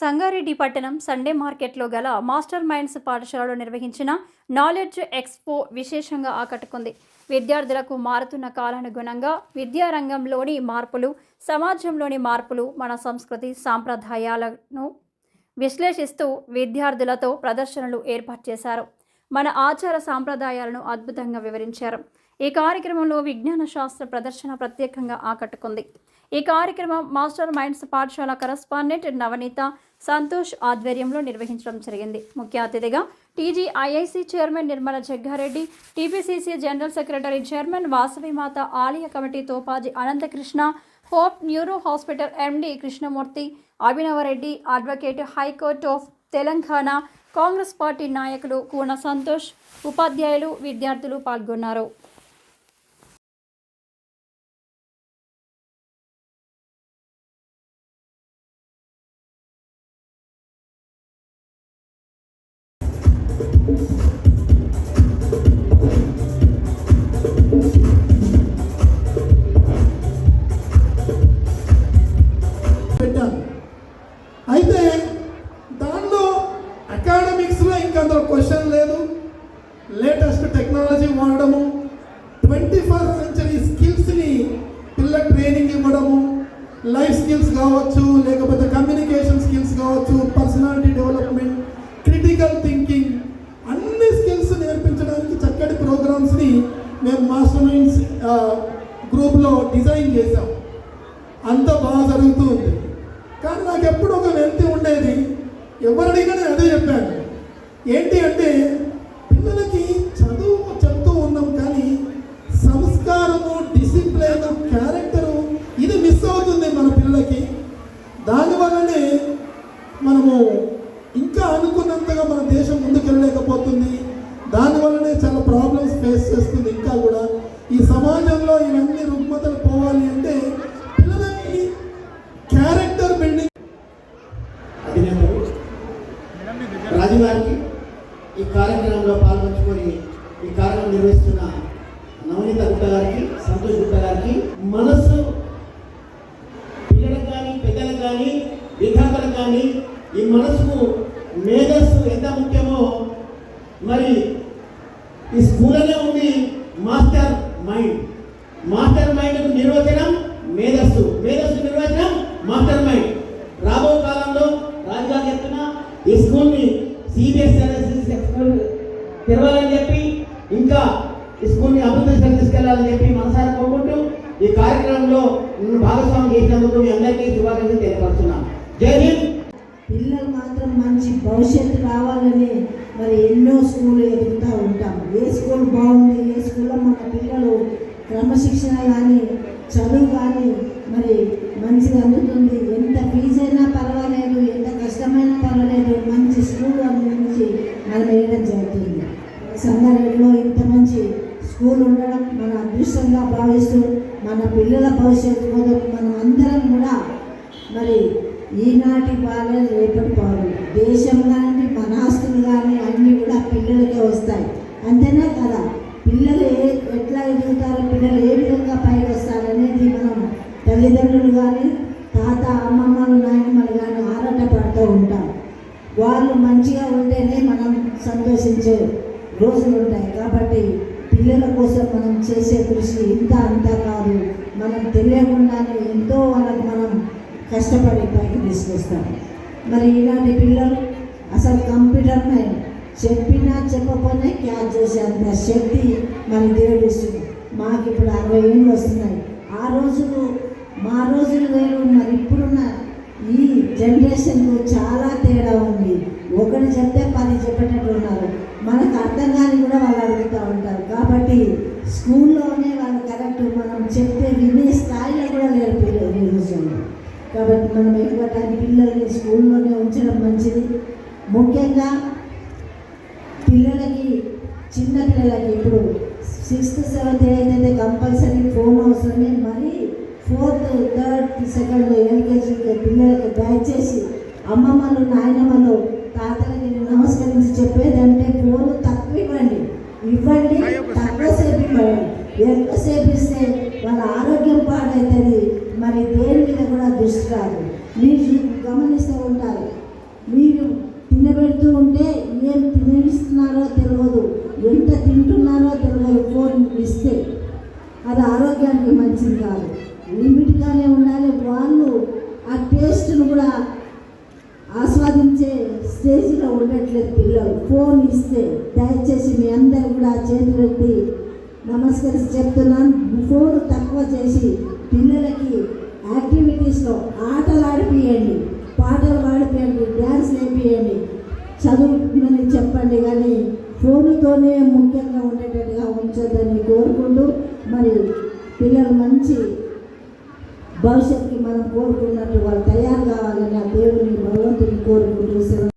సంగారెడ్డి పట్టణం సండే మార్కెట్లో గల మాస్టర్ మైండ్స్ పాఠశాలలో నిర్వహించిన నాలెడ్జ్ ఎక్స్పో విశేషంగా ఆకట్టుకుంది. విద్యార్థులకు మారుతున్న కాలానుగుణంగా విద్యారంగంలోని మార్పులు సమాజంలోని మార్పులు మన సంస్కృతి సాంప్రదాయాలను విశ్లేషిస్తూ విద్యార్థులతో ప్రదర్శనలు ఏర్పాటు చేశారు. మన ఆచార సాంప్రదాయాలను అద్భుతంగా వివరించారు. ఈ కార్యక్రమంలో విజ్ఞాన శాస్త్ర ప్రదర్శన ప్రత్యేకంగా ఆకట్టుకుంది. ఈ కార్యక్రమం మాస్టర్ మైండ్స్ పాఠశాల కరస్పాండెంట్ నవనీత సంతోష్ ఆధ్వర్యంలో నిర్వహించడం జరిగింది. ముఖ్య అతిథిగా TGIIC chairman Nirmala Jaggareddy TPCC general secretary chairman Vasavimata ఆలయ committee Topaji Anantakrishna Hope Neuro Hospital MD Krishnamurthy Abhinav Reddy advocate high court of Telangana Congress party నాయకులు కూన సంతోష్ ఉపాధ్యాయులు విద్యార్థులు పాల్గొన్నారు. అయితే దానిలో అకాడమిక్స్లో ఇంకంత క్వశ్చన్ లేదు. లేటెస్ట్ టెక్నాలజీ వాడడము ట్వంటీ ఫస్ట్ సెంచరీ స్కిల్స్ని పిల్ల ట్రైనింగ్ ఇవ్వడము లైఫ్ స్కిల్స్ కావచ్చు లేకపోతే కమ్యూనికేషన్ స్కిల్స్ కావచ్చు పర్సనాలిటీ డెవలప్మెంట్ క్రిటికల్ థింకింగ్ అన్ని స్కిల్స్ నేర్పించడానికి చక్కటి ప్రోగ్రామ్స్ని మేము మాస్టర్ మైండ్స్ గ్రూప్లో డిజైన్ చేసాం అంత బాగా జరుగుతూ ఉంది. కానీ నాకు ఎప్పుడు ఒక వెళ్తి ఉండేది. ఎవరినైనా నేను అదే చెప్పాను. ఏంటి అంటే పిల్లలకి చదువు చెప్తూ ఉన్నాం కానీ సంస్కారము డిసిప్లిన్ క్యారెక్టరు ఇది మిస్ అవుతుంది మన పిల్లలకి. దానివల్లనే మనము ఇంకా అనుకున్నంతగా మన దేశం ముందుకెళ్ళలేకపోతుంది. దానివల్లనే చాలా ప్రాబ్లమ్స్ ఫేస్ చేస్తుంది ఇంకా కూడా. ఈ సమాజంలో ఇవన్నీ రుగ్మతలు పోవాలి అంటే పిల్లలకి క్యారెక్టర్ బిల్డింగ్ అభినందనలు రాజు గారికి ఈ కార్యక్రమంలో పాల్పంచుకొని ఈ కార్యక్రమం నిర్వహిస్తున్న నవనీత గుట్ట గారికి సంతోష్ గుట్ట గారికి మనసు పిల్లలకు కానీ పెద్దలకు కానీ విద్యార్థులకు కానీ ఈ మనసుకు మేధస్సు ఎంత ముఖ్యమో మరి ఈ స్కూల్లో ఉంది మాస్టర్ మైండ్. మాస్టర్ మైండ్ నిర్వచనం మేధస్సు. మేధస్సు నిర్వచనం మాస్టర్ మైండ్. రాబో కాలంలో రాజుగారు చెప్తున్నా ఈ స్కూల్ని సిబిఎస్ఈ స్కూల్ తెరవాలని చెప్పి ఇంకా ఈ స్కూల్ని అభివృద్ధి దిశగా తీసుకెళ్ళాలని చెప్పి మనసారా కోరుకుంటూ ఈ కార్యక్రమంలో నన్ను భాగస్వామ్యం చేసినందుకు మీ అందరికీ శుభాకాంక్షలు తెలియపరుస్తున్నాను. జై హింద్! పిల్లలు మాత్రం మంచి భవిష్యత్తు రావాలని క్రమశిక్షణ కానీ చదువు కానీ మరి మంచిగా అందుతుంది. ఎంత ఫీజు అయినా పర్వాలేదు ఎంత కష్టమైనా పర్వాలేదు మంచి స్కూల్ అందించి మనం వేయడం జరుగుతుంది. సంగారెడ్డిలో ఇంత మంచి స్కూల్ ఉండడం మన అదృష్టంగా భావిస్తూ మన పిల్లల భవిష్యత్తు కోసం మనం అందరం కూడా మరి ఈనాటి బాలలు రేపటి పాలు దేశం కానీ మన ఆస్తులు కానీ అన్నీ కూడా పిల్లలకే వస్తాయి. అంతేనా కదా? పిల్లలు ఏ ఎట్లా ఎదుగుతారో? పిల్లలు ఏ విధంగా పైకి వస్తారనేది మనం తల్లిదండ్రులు కానీ తాత అమ్మమ్మలు నాయనమ్మలు కానీ ఆరాట పడుతూ ఉంటాం. వాళ్ళు మంచిగా ఉంటేనే మనం సంతోషించే రోజులు ఉంటాయి. కాబట్టి పిల్లల కోసం మనం చేసే కృషి ఇంత అంతా కాదు. మనం తెలియకుండానే ఎంతో వాళ్ళకి మనం కష్టపడి పైకి తీసుకొస్తాం. మరి ఇలాంటి పిల్లలు అసలు కంప్యూటర్ మైండ్ చెప్పినా చెప్పకపోయినా క్యాచ్ చేసేంత శక్తి మన దేవుడు ఇస్తుంది. మాకు ఇప్పుడు అరవై ఏళ్ళు వస్తున్నాయి. ఆ రోజులు మా రోజులు వేరు మరి ఇప్పుడున్న ఈ జనరేషన్కు చాలా తేడా ఉంది. ఒకటి చెప్తే పది చెప్పేటట్టు ఉన్నారు. మనకు అర్థం కాని కూడా వాళ్ళు అడుగుతూ ఉంటారు. కాబట్టి స్కూల్లోనే వాళ్ళు కరెక్ట్ మనం చెప్తే వినే స్థాయిలో కూడా లేరు పిల్లలు ఈ రోజుల్లో. కాబట్టి మనం ఎక్కువ పిల్లల్ని స్కూల్లోనే ఉంచడం మంచిది. ముఖ్యంగా చిన్న పిల్లలకి ఇప్పుడు సిక్స్త్ సెవెంత్ ఎయిత్ అయితే కంపల్సరీ ఫోన్ అవసరమే మరి ఫోర్త్ థర్డ్ సెకండ్ ఎల్కేజీ పిల్లలకి దయచేసి అమ్మమ్మలు నాయనమ్మలు తాతలకి నమస్కరించి చెప్పేదంటే ఫోన్ తక్కువ ఇవ్వండి. ఇవ్వండి తక్కువసేపు ఇవ్వండి. ఎక్కువసేపు ఇస్తే వాళ్ళ ఆరోగ్యం పాడవుతుంది మరి దేని మీద కూడా దృష్టి రాదు. మీరు గమనిస్తూ ఉంటారు. మీరు తినబెడుతూ ఉంటే ఏం తినిపిస్తున్నారో అది ఆరోగ్యానికి మంచిది కాదు. లిమిట్గానే ఉండాలి. వాళ్ళు ఆ టేస్ట్ను కూడా ఆస్వాదించే స్టేజ్లో ఉండట్లేదు పిల్లలు. ఫోన్ ఇస్తే దయచేసి మీ అందరు కూడా చేతులు ఎత్తి నమస్కరించి చెప్తున్నాను. ఫోన్ తక్కువ చేసి పిల్లలకి యాక్టివిటీస్లో ఆటలు ఆడిపియండి. పాటలు పాడిపియండి. డ్యాన్స్ వేపియండి చదువుతుందని చెప్పండి కానీ ఫోన్తోనే ముఖ్యంగా ఉండేటట్టుగా ఉంచదని మరి పిల్లలు మంచి భవిష్యత్తుకి మనం కోరుకున్నట్టు వాళ్ళు తయారు కావాలని ఆ దేవుని భగవంతుని కోరుకుంటూ